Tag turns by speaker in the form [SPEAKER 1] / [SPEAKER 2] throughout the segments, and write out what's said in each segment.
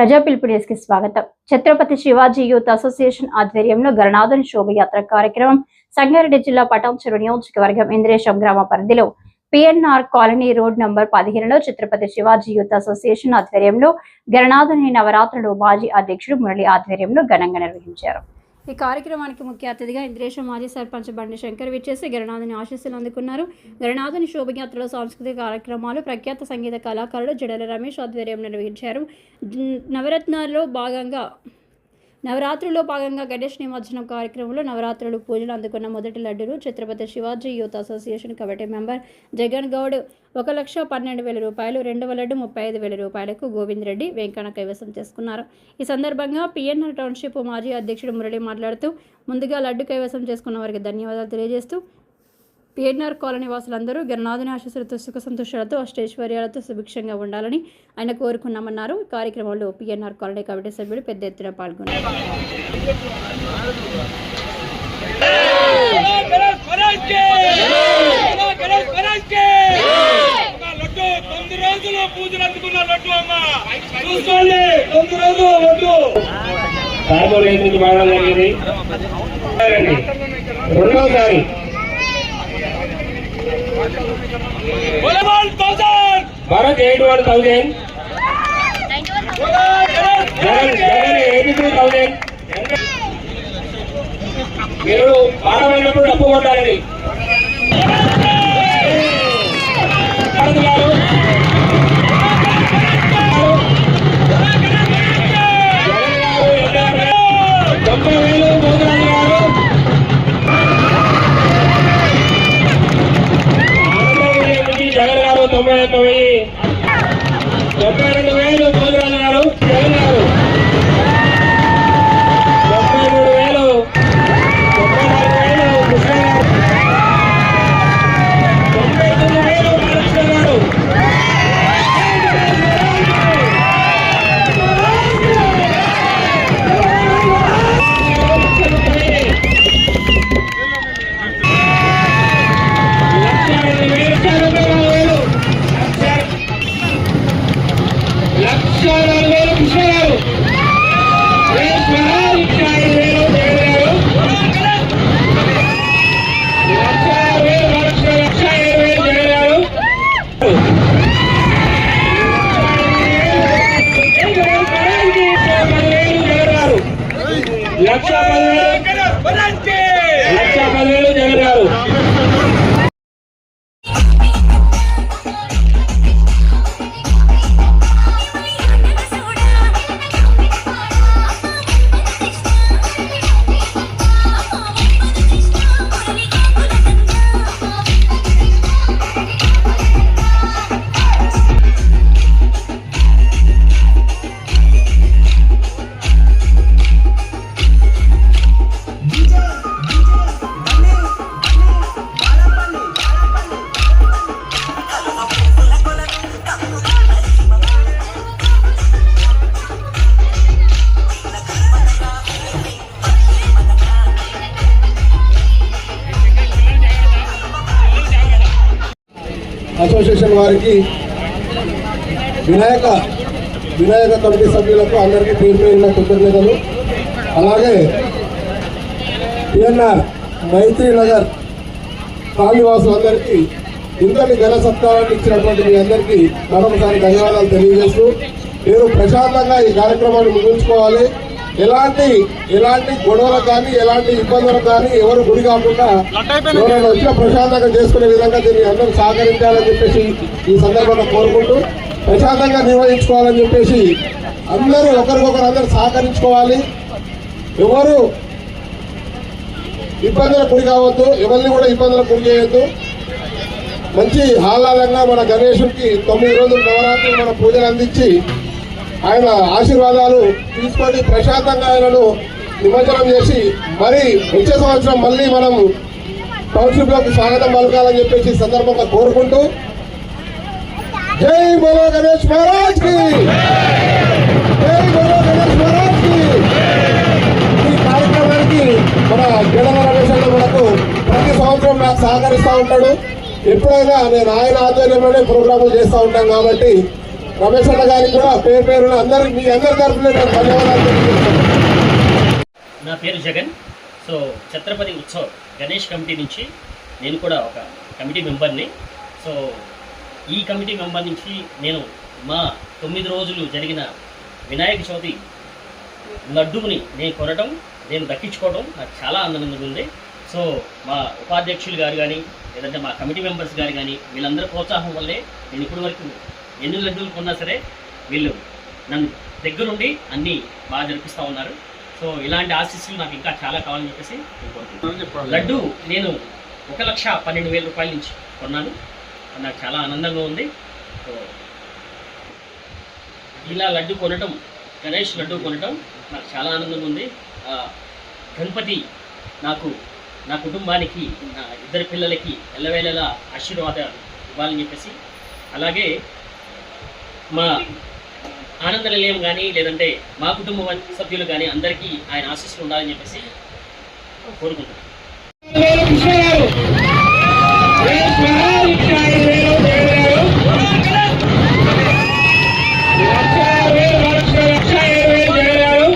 [SPEAKER 1] ప్రజా పిలుపు స్వాగతం. ఛత్రపతి శివాజీ యూత్ అసోసియేషన్ ఆధ్వర్యంలో గణనాథన్ శోభయాత్ర కార్యక్రమం సంగారెడ్డి జిల్లా పటాంచెరు నియోజకవర్గం ఇంద్రేశం గ్రామ పరిధిలో. పిఎన్ఆర్ కాలనీ రోడ్ నంబర్ పదిహేనులో ఛత్రపతి శివాజీ యూత్ అసోసియేషన్ ఆధ్వర్యంలో గణనాథుని నవరాత్రులు మాజీ అధ్యక్షుడు మురళి ఆధ్వర్యంలో ఘనంగా నిర్వహించారు. ఈ కార్యక్రమానికి ముఖ్య అతిథిగా ఇంద్రేశం మాజీ సర్పంచ్ బండి శంకర్ విచ్చేసి గణనాథుని ఆశీస్సులు అందుకున్నారు. గణనాథుని శోభయాత్రలో సాంస్కృతిక కార్యక్రమాలు ప్రఖ్యాత సంగీత కళాకారుడు జడల రమేష్ ఆధ్వర్యం నిర్వహించారు. నవరత్నాల్లో భాగంగా నవరాత్రుల్లో భాగంగా గణేష్ నిమజ్జనం కార్యక్రమంలో నవరాత్రులు పూజలు అందుకున్న మొదటి లడ్డును Chhatrapati Shivaji youth association committee member Jagan Goud ఒక లక్ష పన్నెండు వేల రూపాయలు రెండవ లడ్డు ముప్పై ఐదు వేల రూపాయలకు గోవింద్ రెడ్డి వెంకన్న కైవసం చేసుకున్నారు. ఈ సందర్భంగా పిఎన్ఆర్ టౌన్షిప్ మాజీ అధ్యక్షుడు మురళి మాట్లాడుతూ ముందుగా లడ్డు కైవసం చేసుకున్న వారికి ధన్యవాదాలు తెలియజేస్తూ పిఎన్ఆర్ కాలనీ వాసులందరూ గణనాథుని ఆశీస్సులతో సుఖ సంతోషాలతో అష్టైశ్వర్యాలతో సుభిక్షంగా ఉండాలని ఆయన కోరుకున్నామన్నారు. కార్యక్రమంలో పిఎన్ఆర్ కాలనీ కమిటీ సభ్యులు పెద్ద ఎత్తున పాల్గొన్నారు.
[SPEAKER 2] తొమ్మిది రోజులు పూజలు అందుకున్న లడ్డు అమ్మ చూసుకోండి తొమ్మిది రోజులు లడ్డు
[SPEAKER 3] జరిగింది Bharat eight one thousand. Jagan Jagan eighty two thousand. మీరు పాఠమైనప్పుడు డబ్బు కొట్టాలని జగన్ గారు తొంభై
[SPEAKER 4] అసోసియేషన్ వారికి వినాయక వినాయక కమిటీ సభ్యులకు అందరికీ పేరు పేరున కృతజ్ఞతలు. అలాగే పిఎన్ఆర్ మైత్రి నగర్ కాలనీవాసులందరికీ ఇంతటి ఘన సత్కారాన్ని ఇచ్చినటువంటి మీ అందరికీ మరొకసారి ధన్యవాదాలు తెలియజేస్తూ మీరు ప్రశాంతంగా ఈ కార్యక్రమాన్ని ముగించుకోవాలి. ఎలాంటి ఎలాంటి గొడవలకు కానీ ఎలాంటి ఇబ్బందులకు కానీ ఎవరు గురి కాకుండా ఎవరైనా వచ్చిన ప్రశాంతంగా చేసుకునే విధంగా దీన్ని అందరూ సహకరించాలని చెప్పేసి ఈ సందర్భంగా కోరుకుంటూ ప్రశాంతంగా నిర్వహించుకోవాలని చెప్పేసి అందరూ ఒకరికొకరు అందరూ సహకరించుకోవాలి. ఎవరు ఇబ్బందులకు గురి కావద్దు ఎవరిని కూడా ఇబ్బందులకు గురి చేయొద్దు. మంచి ఆహ్లాదంగా మన గణేశుడికి తొమ్మిది రోజులు నవరాత్రులు మన పూజలు అందించి ఆయన ఆశీర్వాదాలు తీసుకొని ప్రశాంతంగా ఆయనను నిమజ్జనం చేసి మరి వచ్చే సంవత్సరం మళ్ళీ మనం టౌన్షిప్ స్వాగతం పలకాలని చెప్పేసి సందర్భంగా కోరుకుంటూ జై బోలో గణేష్ మహారాజ్కి! జై బోలో గణేష్ మహారాజ్కి! ఈ కార్యక్రమానికి మన జడల రమేష్ అన్న మనకు ప్రతి సంవత్సరం నాకు సహకరిస్తూ ఉంటాడు. ఎప్పుడైనా నేను ఆయన ఆధ్వర్యంలోనే ప్రోగ్రాములు చేస్తూ ఉంటాను కాబట్టి రమేష్ అన్న గారికి కూడా పేరు పేరున అందరికి మీ అందరి తరఫున ధన్యవాదాలు
[SPEAKER 5] నా పేరు జగన్. సో ఛత్రపతి ఉత్సవ్ గణేష్ కమిటీ నుంచి నేను కూడా ఒక కమిటీ మెంబర్ని. సో ఈ కమిటీ మెంబర్ నుంచి నేను మా తొమ్మిది రోజులు జరిగిన వినాయక చవితి లడ్డూని నేను కొనడం నేను దక్కించుకోవడం నాకు చాలా ఆనందంగా ఉంది. సో మా ఉపాధ్యక్షులు గారు కానీ లేదంటే మా కమిటీ మెంబర్స్ గారు కానీ వీళ్ళందరి ప్రోత్సాహం వల్లే నేను ఇప్పటి వరకు ఎన్ని లడ్డూలు కొన్నా సరే వీళ్ళు నన్ను దగ్గరుండి అన్నీ బాగా జరిపిస్తూ ఉన్నారు. సో ఇలాంటి ఆశీస్సులు నాకు ఇంకా చాలా కావాలని చెప్పేసి. లడ్డు నేను ఒక లక్ష పన్నెండు వేల రూపాయల నుంచి కొన్నాను. నాకు చాలా ఆనందంగా ఉంది. సో ఇలా లడ్డు కొనటం గణేష్ లడ్డు కొనటం నాకు చాలా ఆనందంగా ఉంది. గణపతి నాకు నా కుటుంబానికి నా ఇద్దరు పిల్లలకి ఎల్లవేళలా ఆశీర్వాదాలు ఇవ్వాలని చెప్పేసి అలాగే మా ఆనంద నిలయం కానీ లేదంటే మా కుటుంబ సభ్యులు కానీ అందరికీ ఆయన ఆశీస్సులు ఉండాలని చెప్పేసి కోరుకుంటున్నాను
[SPEAKER 3] వేలు కృష్ణ గారు గణేష్ మహారాజ్ ఇచ్చిన ఐదు వేలు జగన్ గారు లక్ష ఆరు వేలు లక్ష లక్ష ఏడు వేలు జగన్ గారు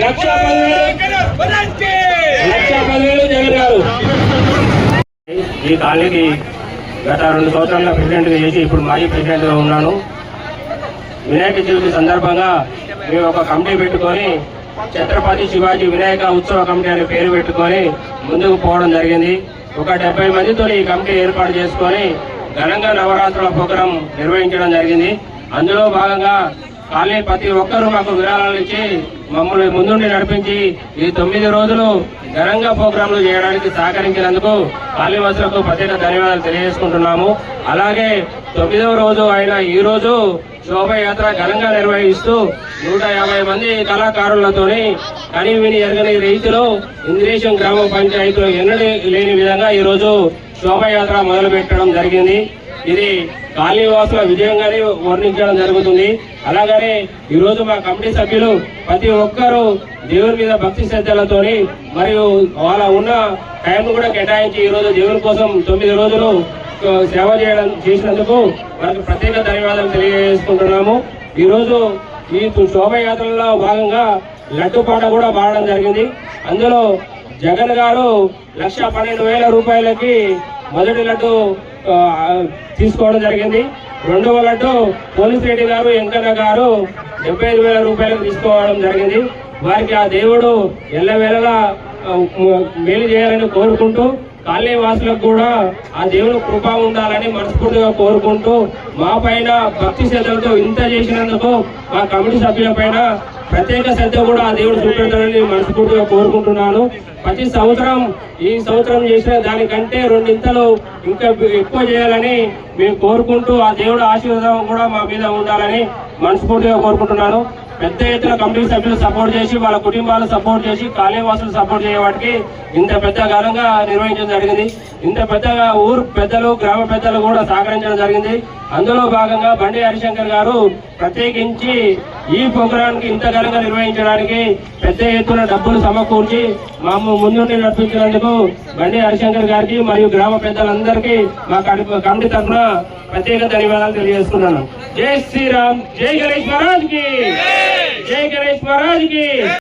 [SPEAKER 3] లక్ష పదివేలు లక్ష పదివేలు జగన్ గారు ఈ కాలనీకి గత రెండు సంవత్సరాలుగా ప్రెసిడెంట్గా చేసి ఇప్పుడు మాజీ ప్రెసిడెంట్గా ఉన్నాను. వినాయక చవితి సందర్భంగా మేము ఒక కమిటీ పెట్టుకొని ఛత్రపతి శివాజీ వినాయక ఉత్సవ కమిటీ అనే పేరు పెట్టుకొని ముందుకు పోవడం జరిగింది. ఒక డెబ్బై మందితో ఈ కమిటీ ఏర్పాటు చేసుకొని ఘనంగా నవరాత్రుల ప్రోగ్రాం నిర్వహించడం జరిగింది. అందులో భాగంగా కాలనీ ప్రతి ఒక్కరూ మాకు విరాళాలు ఇచ్చి మమ్మల్ని ముందుండి నడిపించి ఈ తొమ్మిది రోజులు ఘనంగా ప్రోగ్రాంలు చేయడానికి సహకరించినందుకు కాళీవాసులకు ప్రత్యేక ధన్యవాదాలు తెలియజేసుకుంటున్నాము. అలాగే తొమ్మిదవ రోజు అయిన ఈ రోజు శోభయాత్ర ఘనంగా నిర్వహిస్తూ నూట యాభై మంది కళాకారులతోని కని విని ఎరగని రీతిలో ఇంద్రేశం గ్రామ పంచాయతీలో ఎన్నడూ లేని విధంగా ఈ రోజు శోభయాత్ర మొదలు పెట్టడం జరిగింది. ఇది కాళీవాసుల విజయంగానే వర్ణించడం జరుగుతుంది. అలాగనే ఈ రోజు మా కమిటీ సభ్యులు ప్రతి ఒక్కరూ దేవుని మీద భక్తి శ్రద్ధలతో మరియు వాళ్ళ ఉన్న టైం కూడా కేటాయించి ఈ రోజు దేవుని కోసం తొమ్మిది రోజులు సేవ చేయడం చేసినందుకు మనకు ప్రత్యేక ధన్యవాదాలు తెలియజేసుకుంటున్నాము. ఈ రోజు ఈ శోభయాత్రలో భాగంగా లడ్డు పాట కూడా పాడడం జరిగింది. అందులో జగన్ గారు లక్ష పన్నెండు వేల రూపాయలకి మొదటి లడ్డు తీసుకోవడం జరిగింది. రెండవ లడ్డు పోలీస్ రెడ్డి గారు వెంకన్న గారు డెబ్బై ఐదు వేల రూపాయలకు తీసుకోవడం జరిగింది. వారికి ఆ దేవుడు ఎల్లవేళలా మేలు చేయాలని కోరుకుంటూ కాలనీ వాసులకు కూడా ఆ దేవుని కృప ఉండాలని మనస్ఫూర్తిగా కోరుకుంటూ మా పైన భక్తి శ్రద్ధలతో ఇంత చేసినందుకు మా కమిటీ సభ్యుల పైన ప్రత్యేక శ్రద్ధ కూడా ఆ దేవుడు చూపెడతాడని మనస్ఫూర్తిగా కోరుకుంటున్నాను. ప్రతి సంవత్సరం ఈ సంవత్సరం చేసిన దానికంటే రెండింతలు ఇంకా ఎక్కువ చేయాలని మేము కోరుకుంటూ ఆ దేవుడు ఆశీర్వాదం కూడా మా మీద ఉండాలని మనస్ఫూర్తిగా కోరుకుంటున్నాను. పెద్ద ఎత్తున కమిటీ సభ్యులు సపోర్ట్ చేసి వాళ్ళ కుటుంబాలు సపోర్ట్ చేసి కాళీవాసులు సపోర్ట్ చేయవాటికి ఇంత పెద్ద ఘనంగా నిర్వహించడం జరిగింది. ఇంత పెద్దగా ఊరు పెద్దలు గ్రామ పెద్దలు కూడా సహకరించడం జరిగింది. అందులో భాగంగా బండి హరిశంకర్ గారు ప్రత్యేకించి ఈ ప్రోగ్రాంకి ఇంత ఘనంగా నిర్వహించడానికి పెద్ద ఎత్తున డబ్బులు సమకూర్చి మాము ముందుండి నడిపించినందుకు బండి హరిశంకర్ గారికి మరియు గ్రామ పెద్దలందరికీ మా కమిటీ తరఫున ప్రత్యేక ధన్యవాదాలు తెలియజేస్తున్నాను. జై శ్రీరామ్ జై గణేష్ మహారాజ్కి జై గణేష్ మహారాజ్కి